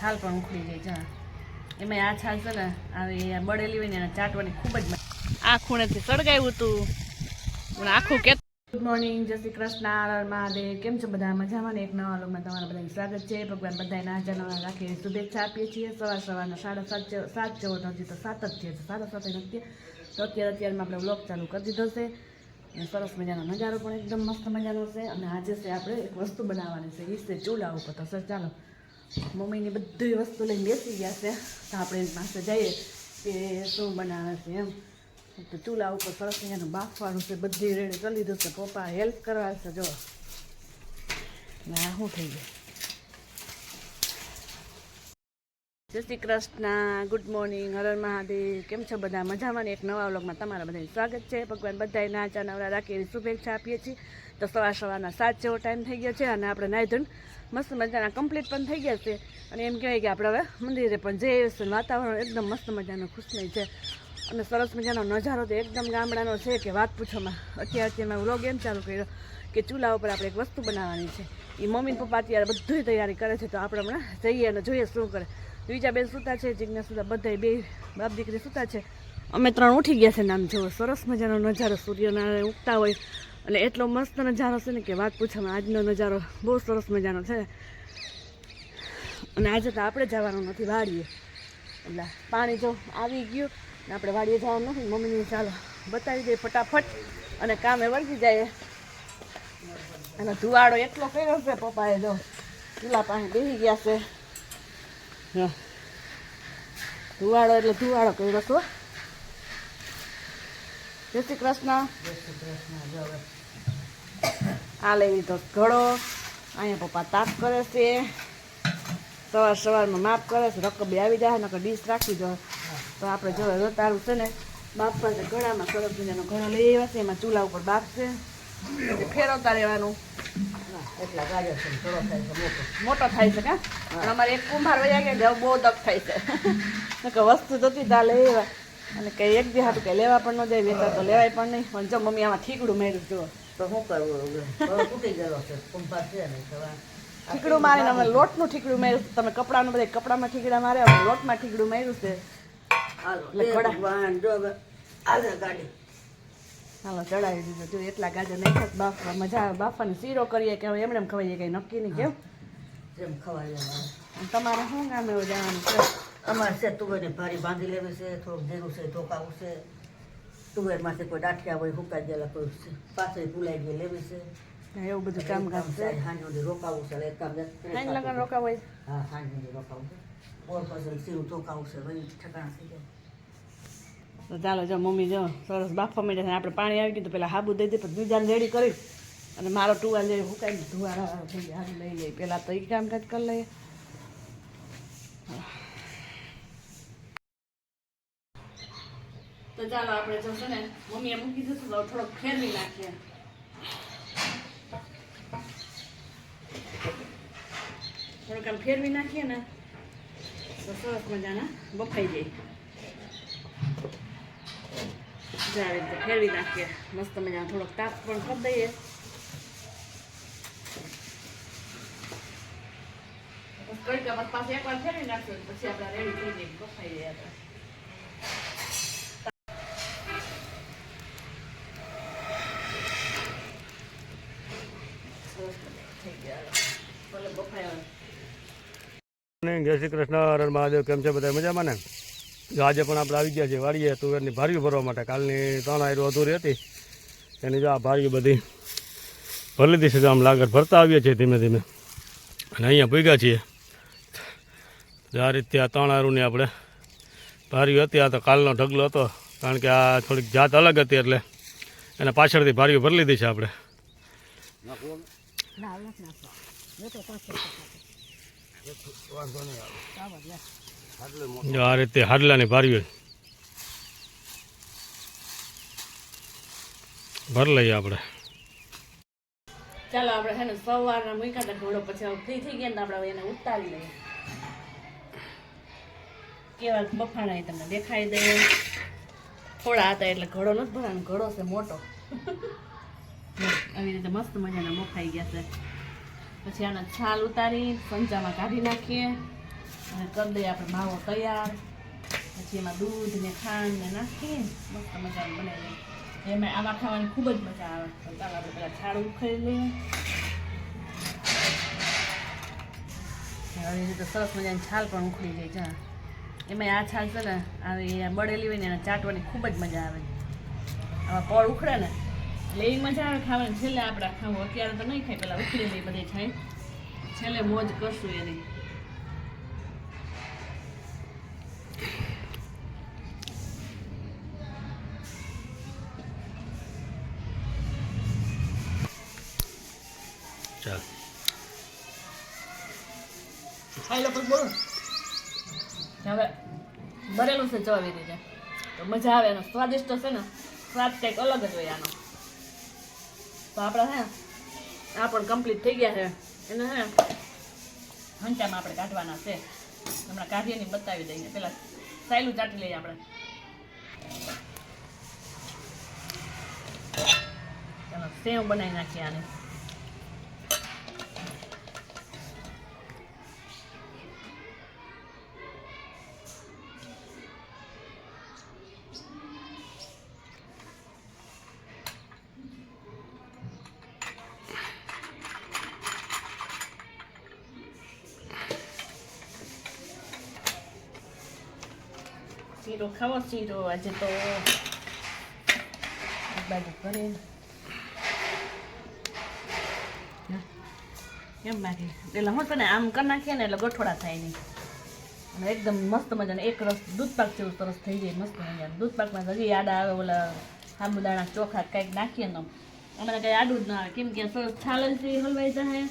છાલ પણ ઉખડી જાય જા. એમાં આ છાલ છે ને આવી બળેલી હોય ને એને ચાટવાની ખૂબ જ આ ખૂણેથી સળગાવ્યું હતું. પણ આખું કે ગુડ મોર્નિંગ જય શ્રી કૃષ્ણ હર મહાદેવ. કેમ છો બધા? મજામાં ને? એક નવા લોકમાં તમારા બધાનું સ્વાગત છે. ભગવાન બધાને હાજર નવા રાખીને શુભેચ્છા આપીએ છીએ. સવાર સવારના સાડા સાત સાત જેવો નથી તો સાત જ છે. સાડા સાત નથી તો અત્યારે અત્યારમાં આપણે વ્લોગ ચાલુ કરી દીધો છે. અને સરસ મજાનો નજારો પણ એકદમ મસ્ત મજાનો છે. અને આજે છે આપણે એક વસ્તુ બનાવવાની છે. એ છે ચૂલા ઉપર તો સર ચાલો. મમ્મીની બધી વસ્તુ લઈને બેસી ગયા છે. તો આપણે પાસે જઈએ કે શું બનાવે છે એમ. તો ચૂલા ઉપર સરસ મજાનું બાફવાનું છે. બધી રેડી કરી લીધું છે. પપ્પા હેલ્પ કરવા છે, જો. ના શું થઈ ગયું? જય શ્રી કૃષ્ણ. Good morning. હર હર મહાદેવ. કેમ છો બધા? મજામાં એક નવા વ્લોગમાં તમારા બધાનું સ્વાગત છે. ભગવાન બધાએ નાચા નવરા રાખી એવી શુભેચ્છા આપીએ છીએ. તો સવાર સવારના સાત જેવો ટાઈમ થઈ ગયો છે અને આપણે નાહી ધોઈને મસ્ત મજાના કમ્પ્લીટ પણ થઈ ગયા છે. અને એમ કહેવાય કે આપણે હવે મંદિરે પણ જઈએ છીએ વાતાવરણ એકદમ મસ્ત મજાનું ખુશમય છે. અને સરસ મજાનો નજારો તો એકદમ ગામડાનો છે કે વાત પૂછોમાં. અત્યારે અત્યારમાં વ્લોગ એમ ચાલુ કર્યો કે ચૂલા ઉપર આપણે એક વસ્તુ બનાવવાની છે. એ મમ્મી પપ્પા અત્યારે બધી તૈયારી કરે છે તો આપણે હમણાં જઈએ અને જોઈએ શું કરે. બીજા બેન સૂતા છે, જિજ્ઞાસ સુતા બધા બે બાપ દીકરી સૂતા છે. અમે ત્રણ ઉઠી ગયા છે ને આમ જુઓ, સરસ મજાનો નજારો. સૂર્યનારાયણ ઉગતા હોય અને એટલો મસ્ત નજારો છે ને કે વાત પૂછવામાં આજનો નજારો બહુ સરસ મજાનો છે. અને આજે તો આપણે જવાનું નથી, વાડીએ. એટલે પાણી જો આવી ગયું ને આપણે વાડીએ જવાનું નથી મમ્મીને ચાલો બતાવી દઈએ ફટાફટ અને કામે વળગી જાય. અને ધુવાડો એટલો કર્યો છે પપ્પાએ જો. ચૂલા પાસે બેસી ગયા છે. ધુવાડો એટલે ધુવાડો કર્યો છો જય શ્રી કૃષ્ણ. આ લઈ લીધો ઘડો. અહીંયા પપ્પા તાપ કરે છે. સવાર સવારમાં માપ કરે છે. રકબી આવી જાય નકર ડીશ રાખી દો. તો આપણે જો તારું છે ને બાપ પાસે ઘડામાં સરસ મજાનો ઘડો લઈ આવ્યા છે. એમાં ચૂલા ઉપર બાપ છે. ફેરવતા રહેવાનું. એટલા ગાજર છે થોડો થાય છે મોટો. મોટો થાય છે કા? અને અમારે એક કુંભાર વયા ગયા બહુ દક થાય છે. કે વસ્તુ જતી તા લઈ આવ્યા. અને કઈ એક બી હાટું કઈ લેવા પણ ન જાય વેતા તો લેવાય પણ નહીં. પણ જો મમ્મી આમાં ઠીકડું માર્યું જો તો શું કરવું તૂટી ગયો છે. ને ઠીકડું મારીને અમે લોટનું ઠીકડું માર્યું. તમે કપડાનું બધા કપડામાં ઠીકડા મારે અમે લોટમાં ઠીકડું માર્યું છે. હાલો ચડાવી દીધો. જો એટલા ગાજર નહીં થાત બાફવા મજા બાફવાની શીરો કરીએ કે હવે એમણે એમ ખવાઈએ કંઈ નક્કી નહીં કેમ? જેમ ખવાય તમારે શું ગામે જવાનું છે? અમારે છે તુવેરની ભારી બાંધી લેવી છે થોડુંક જીરું છે ધોકાવું છે. તુવેરમાંથી કોઈ દાઠિયા હોય હુકાઈ ગયેલા કોઈ પાસે ભૂલાઈ ગઈ લેવી છે. એવું બધું કામકાજ છે સાંજ સુધી રોકાવું છે એક કામ હાંજ લગન રોકાવું હોય? હા સુધી રોકાવું છે. બોર પછી સીરું ધોકાવું છે વળી ઠેકાણા થઈ જાય. તો ચાલો જો મમ્મી જો સરસ બાફવા માંડ્યા છે આપણે પાણી આવી ગયું તો પેલા હાબુ દઈ દે પછી બીજાને રેડી કરી. અને મારો ટુવાલ લઈ હુકાઈ ધુવારા લઈ જાય પહેલાં તો એ કામકાજ કરી લઈએ. તો ચાલો આપણે જો છે ને. મમ્મીએ મૂકી દીધું તો થોડોક ફેરવી નાખીએ. થોડોક આમ ફેરવી નાખીએ ને, તો સરસ મજાના બફાઈ જાય. જો આવી રીતે ફેરવી નાખીએ. મસ્ત મજાનો થોડોક તાપ પણ કરી દઈએ. બસ પાછી એકવાર ફેરવી નાખશું પછી આપણે રેડી થઈ જઈએ. બફાઈ જાય આપણે સરસ મજાના થઈ ગયા ભલે બફાયા મોર્નિંગ જય શ્રી કૃષ્ણ, હર હર મહાદેવ, કેમ છે બધા મજામાં ને? આજે પણ આપણે આવી ગયા છીએ વાળીએ તુવેરની ભારીઓ ભરવા માટે. કાલની ત્રણ આયરો અધૂરી હતી. એની જો આ ભારીઓ બધી ભરી લીધી છે આમ લાગર ભરતા આવીએ છીએ ધીમે ધીમે. અને અહીંયા ભૂગ્યા છીએ. આ રીતે આ ત્રણ આયરુની આપણે ભાર્યું હતી, આ તો કાલનો ઢગલો હતો, કારણ કે આ થોડીક જાત અલગ હતી એટલે એના પાછળથી ભાર્યું ભરી લીધી છે આપણે. જો આ રીતે હાડલાની ભારીઓ. ભર લઈએ આપણે. ચાલો આપણે છે ને સવારના મૂક્યા હતા ઘોડો, પછી ફ્રી થઈ ગયા ને આપણે એને ઉતારી લઈએ. કેવા બફાણા તમને દેખાઈ દે. થોડા હતા એટલે ઘોડો નથી ભરાનો ઘોડો છે મોટો. આવી રીતે મસ્ત મજાના બફાઈ ગયા છે. પછી આના છાલ ઉતારી સંચામાં કાઢી નાખીએ અને કરી દઈએ આપણે માવો તૈયાર. પછી એમાં દૂધ ને ખાંડ ને નાખીએ. મસ્ત મજાનું બનાવી એમાં આમાં ખાવાની ખૂબ જ મજા આવે. તો પેલા છાળ ઉખેડી લઈએ. એ રીતે સરસ મજાની છાલ પણ ઉખડી જાય છે. એમાં આ છાલ છે ને આવી બળેલી હોય ને, એને ચાટવાની ખૂબ જ મજા આવે. આવા પળ ઉખડે ને એટલે એ મજા આવે ખાવાની. છેલ્લે આપણે ખાવું. અત્યારે તો નહીં ખાય પેલા ઉખડેલી બધી ખાય છેલ્લે મોજ કરશું એની. ચાલ. ખાઈ લો બોલું. હવે ભરેલું છે ચવાવી રીતે તો મજા આવે એનો. સ્વાદિષ્ટ છે ને સ્વાદ કંઈક અલગ જ હોય આનો. તો આપણે હે, આ પણ કમ્પ્લીટ થઈ ગયા છે. એને હે હંચામાં આપણે કાઢવાના છે. હમણાં કાઢીએ ને બતાવી દઈએ. પેલા સાયલું ચાટી લઈએ આપણે. ચાલો, સેવ બનાવી નાખીએ આને. ખાવો શીરો આજે તો. બાજુ કરે કેમ બાકી એટલે હું તને આમ કરી નાખીએ ને એટલે ગઠોડા થાય નહીં. અને એકદમ મસ્ત મજાને એક રસ દૂધપાક જેવું સરસ થઈ જાય મસ્ત મજાનું. દૂધપાકમાં હજી યાદ આવે ઓલા સાબુદાણા ચોખા કંઈક નાખીએ ને અમને કંઈ આડું જ ના આવે. કેમ કે સરસ છાલલથી હલવાઈ જાય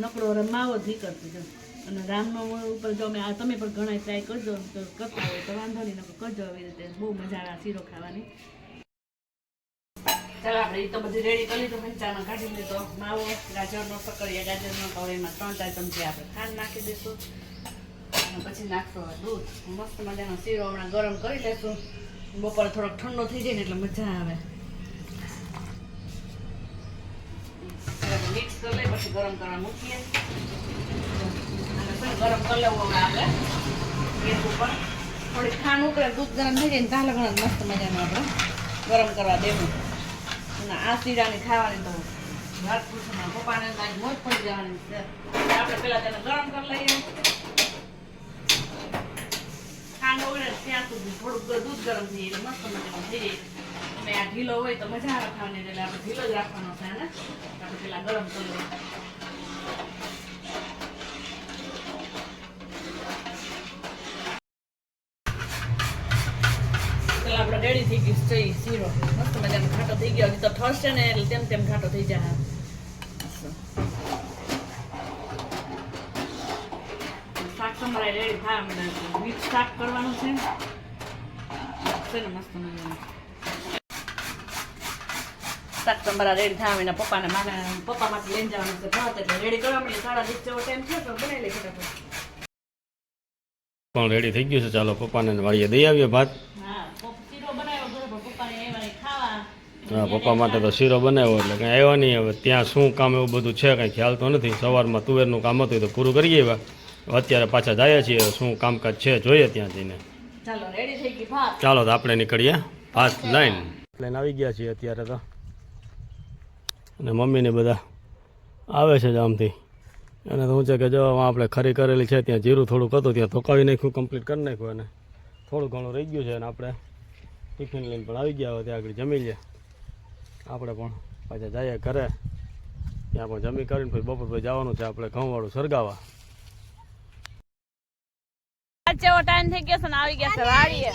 નકડો રમાવો માવો નીકળતું છે અને રામનવમી ઉપર જો અમે તમે પણ ઘણા ટ્રાય કરજો, તો કરતા હોય તો વાંધો નહીં કરજો આવી રીતે. બહુ મજા આવે શીરો ખાવાની. ચાલો આપણે એ તો બધી રેડી કરી લીધું પંચામાં કાઢી લીધો. માવો, ગાજરનો સકરિયા ગાજરનો તો એમાં ત્રણ ચાર ચમચી આપણે ખાંડ નાખી દઈશું. અને પછી નાખશો દૂધ. મસ્ત મજાનો શીરો હમણાં ગરમ કરી લેશું. બપોરે થોડોક ઠંડો થઈ જાય ને એટલે મજા આવે. મિક્સ કરી લઈ પછી ગરમ કરવા મૂકીએ. ગરમ કરી લેવું હવે આપણે. ગેસ ઉપર થોડીક ખાંડ ઉકળે, દૂધ ગરમ થઈ જાય ને તાલે ઘણા મસ્ત મજાનું આપણે. ગરમ કરવા દેવું. અને આ શીરાની ખાવાની તો વાત પૂછો પપ્પાને તો મોજ પડી જવાની આપણે પેલા તેને ગરમ કરી લઈએ. ખાંડ ઓગળે ત્યાં દૂધ ગરમ થઈ જાય, મસ્ત મજાનું થઈ જાય. અને આ ઢીલો હોય તો મજા આવે ખાવાની, એટલે આપણે ઢીલો જ રાખવાનો છે ને? આપણે પેલા ગરમ કરી લઈએ પેલા આપણે રેડી થઈ ગયું છે ઈ શીરો મસ્ત મજાનો ઘાટો થઈ ગયો. હજી તો ઠરશે ને એટલે તેમ તેમ ઘાટો થઈ જાય. શાક તમારે રેડી થાય શાક કરવાનું છે છે ને મસ્ત મજાનું. શાક તમારા રેડી થાય એના પપ્પાને માને પપ્પા માટે લઈને જવાનું છે ભાત એટલે રેડી કરવા માટે સાડા દીક જેવો ટાઈમ થયો તો બનાવી લઈ ફટાફટ. પણ રેડી થઈ ગયું છે. ચાલો પપ્પાને વાળીએ દઈ આવીએ ભાત હા પપ- શીરો બનાવ્યો બરોબર પપ્પાને એવા ખાવા હા પપ્પા માટે તો શીરો બનાવ્યો એટલે કંઈ આવ્યા નહીં હવે. ત્યાં શું કામ એવું બધું છે કંઈ ખ્યાલ તો નથી. સવારમાં તુવેરનું કામ હતું તો પૂરું કરી આવ્યા. અત્યારે પાછા જાય છીએ શું કામકાજ છે જોઈએ ત્યાં જઈને. ચાલો રેડી થઈ ગઈ ભાત. ચાલો તો આપણે નીકળીએ ભાત લઈને. લઈને આવી ગયા છીએ અત્યારે તો. અને મમ્મીને બધા આવે છે જ આમથી અને તો શું છે કે જો આપણે ખરી કરેલી છે ત્યાં જીરું થોડુંક હતું ત્યાં ધોકાવી નાખ્યું કમ્પ્લીટ કરી નાખ્યું અને થોડું ઘણું રહી ગયું છે અને આપણે ટિફિન લઈને પણ આવી ગયા હવે ત્યાં આગળ જમી લઈએ આપણે પણ પાછા જઈએ ઘરે. ત્યાં પણ જમી કરીને પછી બપોર પછી જવાનું છે આપણે ઘઉંવાળું સરગાવા. જેવો ટાઈમ થઈ ગયો છે ને આવી ગયા છે વાડીએ.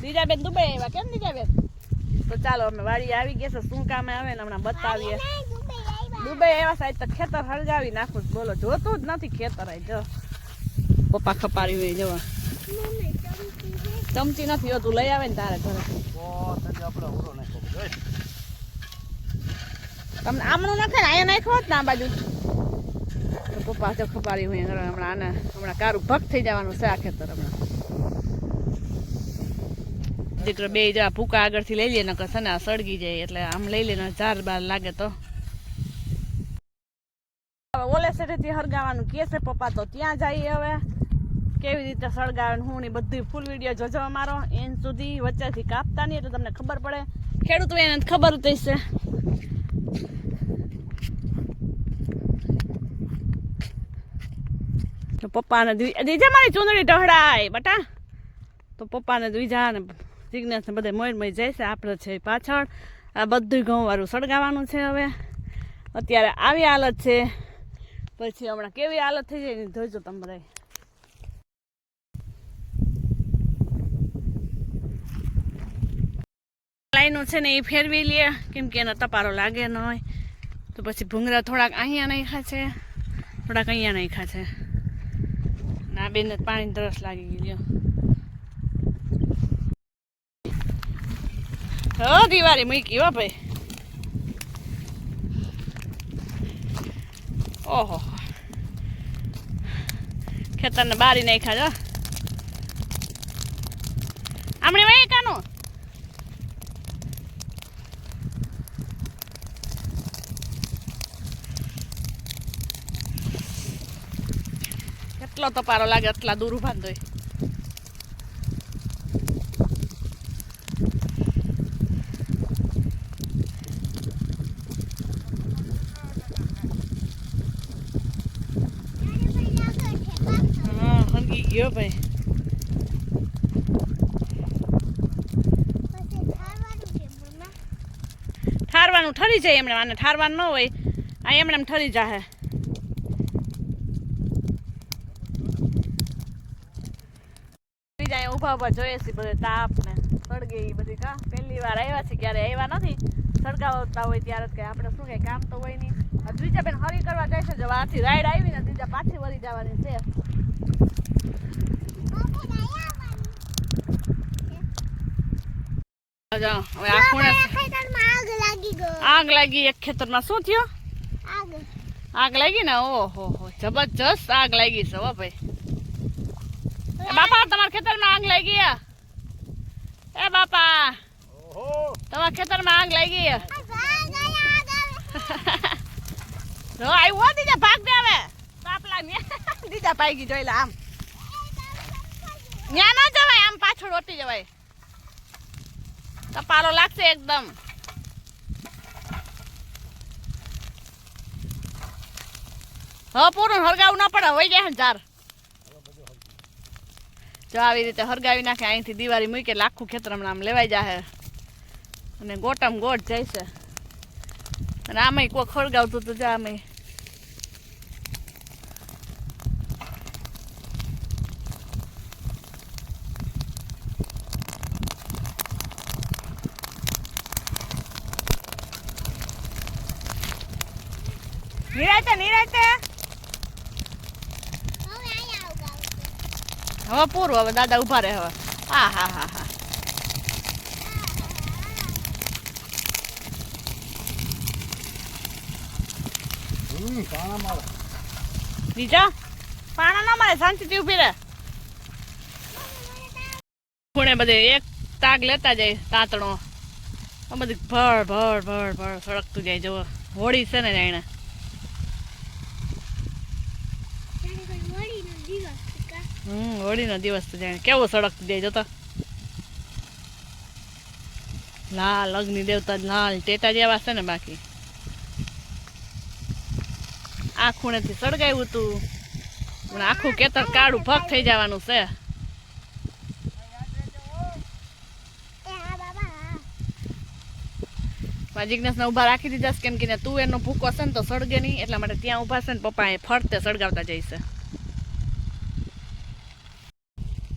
બીજા બેન દુબઈ. આવ્યા કેમ બીજા તો ચાલો અમે વાડીએ આવી ગયા છે શું કામે આવે ને હમણાં બતાવીએ. દુબઈ આવ્યા. સાહેબ તો ખેતર હળગાવી નાખું. બોલો જોતું જ નથી ખેતર આય જો. પપ્પા ખપારી હોય જવા. ચમચી નથી. હોતું લઈ આવે ને તારે ઘરે. તમને આમણું નાખે ને અહીંયા નાખ્યો હોત ને બાજુ. પપ્પા તો ખપાડી હોય હમણાં આને, હમણાં કારું ભગ થઈ જવાનું છે આ ખેતર હમણાં. દીકરો બે જવા ભૂકા આગળથી લઈ લે, નકર છે ને આ સળગી જાય, એટલે આમ લઈ લે ને ચાર બાર લાગે તો. ઓલે સાઈડેથી હરગાવાનું કે છે પપ્પા તો ત્યાં જઈએ હવે. કેવી રીતે સળગાવે હું ને બધી ફૂલ વીડિયો જોજો અમારો. એન સુધી વચ્ચેથી કાપતા નહીં એટલે તમને ખબર પડે. ખેડૂતો એને ખબર જ હશે. તો પપ્પાને દીજા મારી ચૂંદડી ઢહડાય બટા. તો પપ્પાને દ્વિજા ને જિજ્ઞાસ બધે બધા મય મોર જાય છે આપણે છે પાછળ. આ બધું ઘઉં વાળું સળગાવવાનું છે હવે. અત્યારે આવી હાલત છે. પછી હમણાં કેવી હાલત થઈ જાય જોજો તમે બધા. લાઈનો છે ને એ ફેરવી લે, કેમ કે એનો તપારો લાગે ન હોય. તો પછી ભૂંગરા થોડાક અહીંયા નાખ્યા છે, થોડાક અહીંયા નાખ્યા છે. આ બેન પાણી તરસ લાગી ગઈ લ્યો. હો, દિવાળી મૂકી, હો ભાઈ. ઓહો. ખેતરને બારી નાખ્યા જો આમણે વહી કાનું કેટલો તપારો લાગે એટલા દૂર ઊભા દોય ગયો ભાઈ. ઠારવાનું ઠરી જાય એમણે, આને ઠારવાનું ન હોય. આ એમણે એમ ઠરી જાહે. ઊભા જોઈએ છીએ બધે તાપ ને સળગે એ બધી કા? પહેલી વાર આવ્યા છે ક્યારે આવ્યા નથી. સળગાવતા હોય ત્યારે કઈ આપણે શું કઈ કામ તો હોય નહીં. દ્વિજા બેન હરી કરવા જાય છે જો આથી રાઈડ આવી ને દ્વિજા પાછી વળી જવાની છે. આગ લાગી એક ખેતરમાં. શું થયો? આગ. લાગી ને? ઓહો હો જબરજસ્ત આગ લાગી છે હો ભાઈ. એ બાપા, તમારા ખેતરમાં આગ લાગી ગયા. એ બાપા, તમારા ખેતરમાં આગ લાગી હે? જો આવ્યો દીજા ભાગ દે હવે. બાપલા દીજા પાઈ જોઈ લે આમ. ન્યા ન જવાય, આમ પાછળ ઓટી જવાય. કપાલો લાગશે એકદમ. હા, પૂરું હરગાવું ના પડે, હોય ગયા જાર જો આવી રીતે હરગાવી નાખે, અહીંથી દિવાળી મૂકી એટલે આખું ખેતર હમણાં આમ લેવાઈ જાહે. અને ગોટમ ગોટ જાય છે. અને આમાંય કોઈ ખળગાવતું હતું, જા આમાંય. નિરાતે નિરાતે હવે પૂરું હવે દાદા ઊભા રહે હવે. હા હા હા હા. બીજા? પાણા ના મારે શાંતિથી ઊભી રહે. ખૂણે બધે એક તાગ લેતા જાય તાતણો. બધી ભળ ભળ ભળ ભળ સળગતું જાય જો હોળી છે ને જાણે. હમ, હોળીનો દિવસ તો જાણે કેવો સળગતું દે જોતો. લાલ અગ્નિ દેવતા લાલ ટેટા જેવા છે ને બાકી. આ ખૂણેથી સળગાવ્યું હતું. પણ આખું કેતર કાળું ભગ થઈ જવાનું છે. જિજ્ઞાસને ઊભા રાખી દીધા કેમ કે તું એનો ભૂકો છે ને તો સળગે નહીં, એટલા માટે ત્યાં ઊભા છે ને પપ્પા એ ફરતે સળગાવતા જઈશે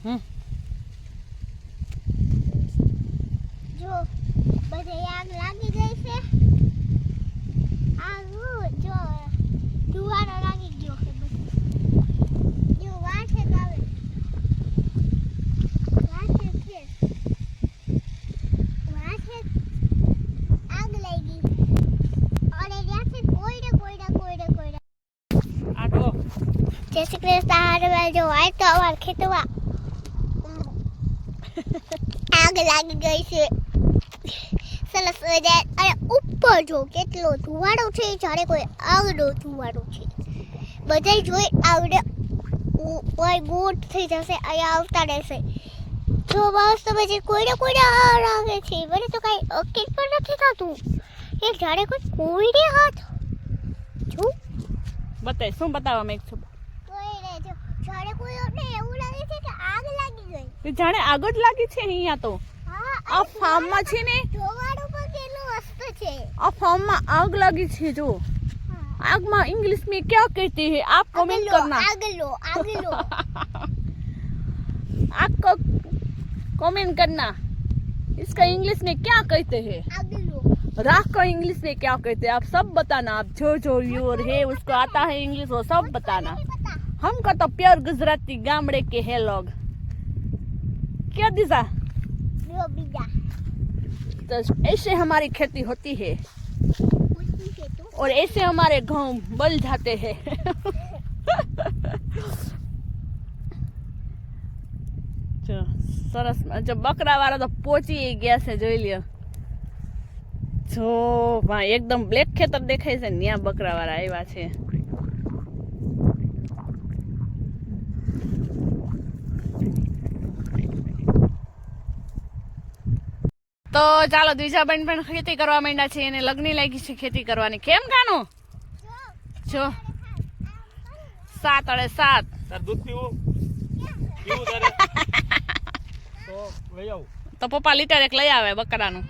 હમ જો બધે આગ લાગી ગઈ છે આગ જો ધુવાડો લાગી ગયો છે બધે જો વાસે આવે વાસે છે વાસે આગ લાગી અને ત્યાં છે કોઈડે કોઈડે કોઈડે કોઈડે આટો જય શ્રી કૃષ્ણ હારવા જો આય તો અવાર ખેતવા. આગ લાગી ગઈ છે. સરસ મજા અને ઉપર જો કેટલો ધુવાડો છે, જાણે કોઈ આવડો ધુવાડો છે. બધાય જોઈ આવડે. ઓય ગુડ થઈ જશે અહીંયા આવતા રહેશે. જો બસ તમે જે કોઈને કોઈને આ લાગે છે, મને તો કાંઈ અકેલ પણ નથી થતું. એ જાણે કોઈ કોઈને હાથ. જો. બતાય, શું બતાવવા માંગ છું તે જાણે આગળ જ લાગી છે અહીંયા તો હા આ ફાર્મમાં છે ને જોવાનું પણ કેટલું મસ્ત છે આ ફાર્મમાં આગ લાગી છે જો आग में इंग्लिश में क्या कहते हैं आप कमेंट આગલો करना આગલો આગલો आप को कमेंट करना इसका इंग्लिश में क्या कहते हैं આગલો राख का इंग्लिश में क्या कहते हैं आप सब बताना आप जो जो व्यूअर है उसको आता है इंग्लिश वो सब बताना પતા हमको तो प्योर गुजराती गामड़े के हैं लोग क्या दिशा જો બીજા तो ऐसे हमारी खेती होती है પૂછ્યું છે તું और ऐसे हमारे गांव बल जाते हैं જો સરસ જો બકરા વાળા તો પહોંચી ગયા છે જોઈ લ્યો જો ભાઈ એકદમ બ્લેક ખેતર દેખાય છે ને ત્યાં બકરા વાળા આવ્યા છે તો ચાલો દ્વિજાબેન પણ ખેતી કરવા માંડ્યા છે એને લગ્ન લાગી છે ખેતી કરવાની. કેમ કાનું? જો. સાત અડે સાત. તો પપ્પા લીટર એક લઈ આવે બકરાનું.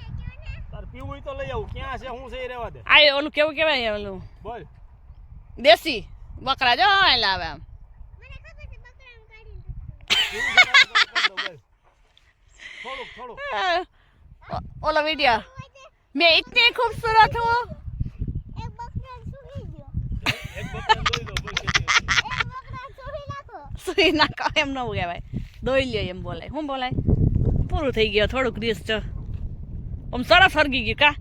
પીવું તો લઈ આવું. ક્યાં છે હું છે એ દે. આ ઓલું કેવું કેવાય ઓલું? બોલ. દેશી. બકરા જો એટલે આવે આમ. થોડુંક ઓલો વિડિયો મેં ઇતને ખૂબસૂરત હું સુઈ નાખો એમ ન કહેવાય દોઈ લ્યો એમ બોલાય હું બોલાય પૂરું થઈ ગયો થોડુંક રીસ છો આમ સરસ સળગી ગયું કા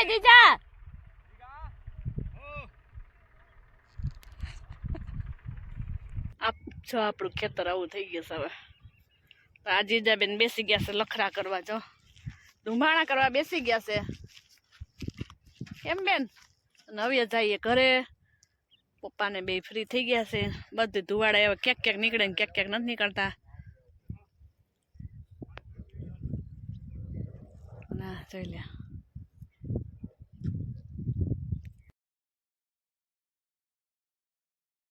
જીજા આપ છો આપણું ખેતર આવું થઈ ગયું હવે તો આ જીજાબેન બેસી ગયા છે લખરા કરવા, જો. ધુમાણા કરવા બેસી ગયા છે. એમ બેન? નવીએ જઈએ ઘરે. પપ્પાને બે ફ્રી થઈ ગયા છે. બધું ધુવાડા એવા ક્યાંક ક્યાંક નીકળે ને ક્યાંક ક્યાંક નથી નીકળતા. ના, જોઈ લ્યા.